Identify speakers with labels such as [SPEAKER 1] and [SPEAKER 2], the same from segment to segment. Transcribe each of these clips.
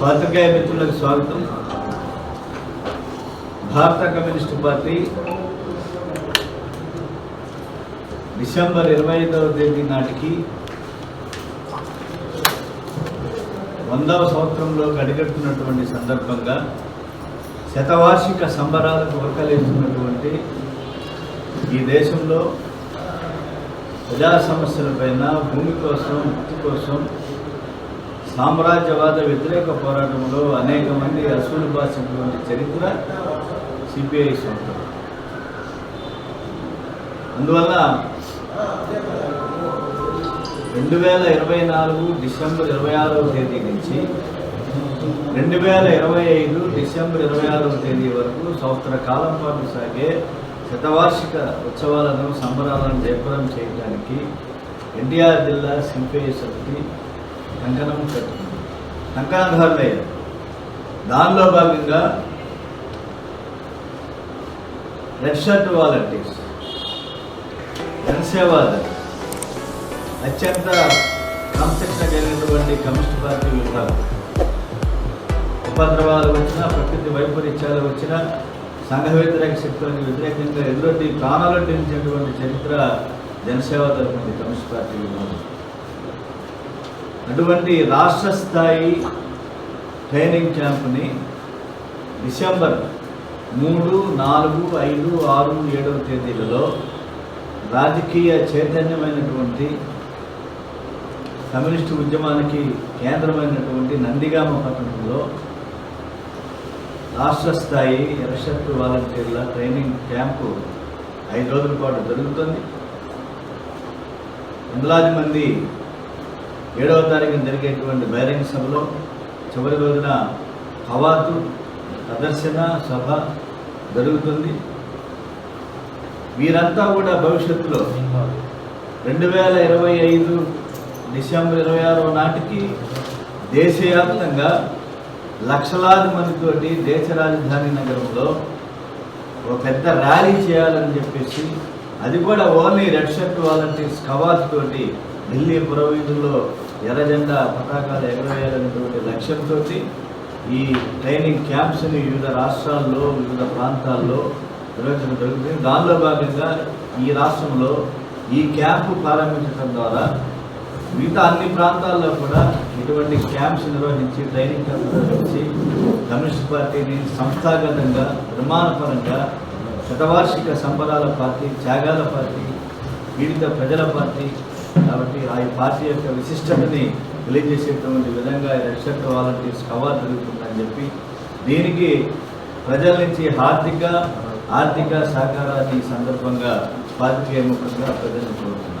[SPEAKER 1] పాత్రికేయ మిత్రులకు స్వాగతం. భారత కమ్యూనిస్టు పార్టీ డిసెంబర్ ఇరవై ఐదవ తేదీ నాటికి వందవ సంవత్సరంలో గడిగడుతున్నటువంటి సందర్భంగా శతవార్షిక సంబరాలకు వర్కలేస్తున్నటువంటి ఈ దేశంలో ప్రజా సమస్యలపైన భూమి కోసం వృత్తి కోసం సామ్రాజ్యవాద వ్యతిరేక పోరాటంలో అనేక మంది అసూలు బాసినటువంటి చరిత్ర సిపిఐ సొంతం అందువల్ల రెండు వేల ఇరవై నాలుగు డిసెంబర్ ఇరవై ఆరవ తేదీ నుంచి రెండు వేల ఇరవై ఐదు డిసెంబర్ ఇరవై ఆరవ తేదీ వరకు సంవత్సర కాలం పాటు సాగే శతవార్షిక ఉత్సవాలను సంబరాలను జయప్రదం చేయడానికి ఎన్టీఆర్ జిల్లా సిపిఐ సమితి కంకణం కట్టుకుంది కంకణధారులయ్యారు దానిలో భాగంగా రెడ్ షర్ట్ వాలంటీర్స్ జనసేవాద అత్యంత క్రమశిక్షణ కలిగినటువంటి కమ్యూనిస్ట్ పార్టీ విభాగం. ఉపద్రవాలు వచ్చినా ప్రకృతి వైపరీత్యాలు వచ్చినా సంఘ వ్యతిరేక శక్తులకు వ్యతిరేకంగా ఎదురొడ్డి ప్రాణాలొడ్డించినటువంటి చరిత్ర జనసేవ తరపుంది కమ్యూనిస్ట్ పార్టీ విభాగం అటువంటి రాష్ట్ర స్థాయి ట్రైనింగ్ క్యాంప్ని డిసెంబర్ మూడు నాలుగు ఐదు ఆరు ఏడవ తేదీలలో రాజకీయ చైతన్యమైనటువంటి కమ్యూనిస్టు ఉద్యమానికి కేంద్రమైనటువంటి నందిగామ పట్టణంలో రాష్ట్ర స్థాయి ఎర్రషర్టు వాలంటీర్ల ట్రైనింగ్ క్యాంపు ఐదు రోజుల పాటు జరుగుతుంది. వందలాది మంది ఏడవ తారీఖున జరిగేటువంటి బహిరంగ సభలో చివరి రోజున కవాతు ప్రదర్శన సభ జరుగుతుంది. వీరంతా కూడా భవిష్యత్తులో రెండు వేల ఇరవై ఐదు డిసెంబర్ ఇరవై ఆరో నాటికి దేశవ్యాప్తంగా లక్షలాది మందితోటి దేశ రాజధాని నగరంలో ఒక పెద్ద ర్యాలీ చేయాలని చెప్పేసి అది కూడా ఓన్లీ రెడ్ షర్ట్ వాలంటీర్స్ కవాత్ తోటి ఢిల్లీ పురవీధుల్లో ఎర్రజెండా పతాకాలు ఎగరవేయాలనేటువంటి లక్ష్యంతో ఈ ట్రైనింగ్ క్యాంప్స్ని వివిధ రాష్ట్రాల్లో వివిధ ప్రాంతాల్లో నిర్వహించడం జరుగుతుంది. దానిలో భాగంగా ఈ రాష్ట్రంలో ఈ క్యాంపు ప్రారంభించడం ద్వారా మిగతా అన్ని ప్రాంతాల్లో కూడా ఇటువంటి క్యాంప్స్ నిర్వహించి ట్రైనింగ్ క్యాంప్స్ నిర్వహించి కమ్యూనిస్ట్ పార్టీని సంస్థాగతంగా నిర్మాణపరంగా శతవార్షిక సంబరాల పార్టీ త్యాగాల పార్టీ పీడిత ప్రజల పార్టీ కాబట్టి ఆ పార్టీ యొక్క విశిష్టతని తెలియజేసేటువంటి విధంగా ఈ రక్షక వాలంటీర్స్ కవర్ జరుగుతుందని చెప్పి దీనికి ప్రజల నుంచి ఆర్థిక ఆర్థిక సహకారాన్ని సందర్భంగా పార్టీ ముఖంగా ప్రజలను కోరుతున్నాను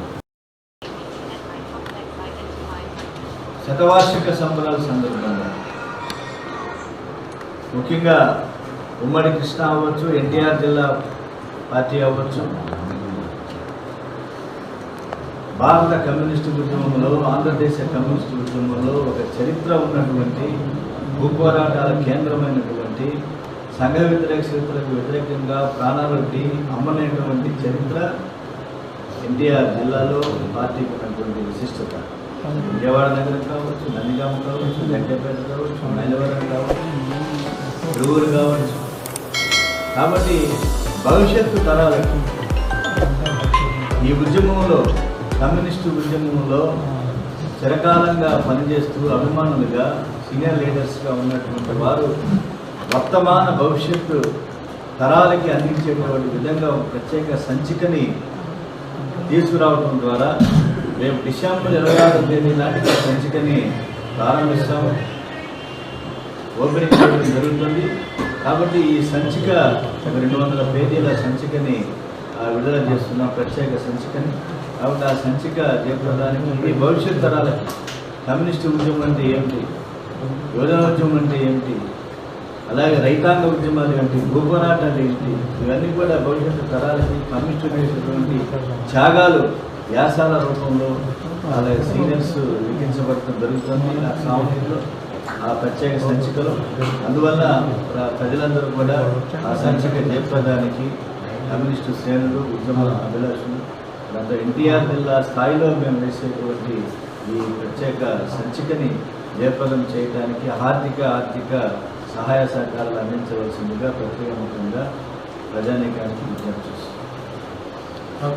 [SPEAKER 1] శతవార్షిక సంబరాల సందర్భంగా ముఖ్యంగా ఉమ్మడి కృష్ణ అవ్వచ్చు ఎన్టీఆర్ జిల్లా పార్టీ అవ్వచ్చు భారత కమ్యూనిస్టు ఉద్యమంలో ఆంధ్రదేశ కమ్యూనిస్టు ఉద్యమంలో ఒక చరిత్ర ఉన్నటువంటి భూపోరాటాల కేంద్రమైనటువంటి సంఘ వ్యతిరేక శక్తులకు వ్యతిరేకంగా ప్రాణాలొడ్డి అమ్మనేటువంటి చరిత్ర ఎన్టీఆర్ జిల్లాలో పార్టీకి ఉన్నటువంటి విశిష్టత. విజయవాడ నగరం కావచ్చు నందిగామ కావచ్చు గడ్డపేట కావచ్చు మైలవరం కావచ్చు తిరువురు కావచ్చు. కాబట్టి భవిష్యత్తు తరాలకు ఈ ఉద్యమంలో కమ్యూనిస్టు ఉద్యమంలో చిరకాలంగా పనిచేస్తూ అభిమానులుగా సీనియర్ లీడర్స్గా ఉన్నటువంటి వారు వర్తమాన భవిష్యత్తు తరాలకి అందించేటువంటి విధంగా ఒక ప్రత్యేక సంచికని తీసుకురావడం ద్వారా రేపు డిసెంబర్ ఇరవై ఆరో తేదీ నాటికి సంచికని ప్రారంభిస్తాము. ఓపెనింగ్ చేయడం జరుగుతుంది. కాబట్టి ఈ సంచిక రెండు వందల పేజీల సంచికని విడుదల చేస్తున్నాం ప్రత్యేక సంచికని కాబట్టి ఆ సంచిక జయప్రదానికి ఈ భవిష్యత్ తరాలకి కమ్యూనిస్ట్ ఉద్యమం అంటే ఏమిటి? యువజన ఉద్యమం అంటే ఏమిటి? అలాగే రైతాంగ ఉద్యమాలు ఏంటి భూపోరాటాలు ఏంటి? ఇవన్నీ కూడా భవిష్యత్తు తరాలకి కమ్యూనిస్టు చేసినటువంటి త్యాగాలు. వ్యాసాల రూపంలో అలాగే సీనియర్స్ లిఖించబడటం జరుగుతుంది ఆ సామర్థ్యంలో ఆ ప్రత్యేక సంచికలో. అందువల్ల ప్రజలందరూ కూడా ఆ సంచిక జయప్రదానికి కమ్యూనిస్టు శ్రేణులు ఉద్యమ అభిలాషులు గత ఎన్టీఆర్ జిల్లా స్థాయిలో మేము వేసేటువంటి ఈ ప్రత్యేక సంచికని జయప్రదం చేయడానికి ఆర్థిక ఆర్థిక సహాయ సహకారాలు అందించవలసిందిగా ప్రక్రియాముఖంగా ప్రజానీకానికి విజ్ఞప్తి చేస్తున్నాం.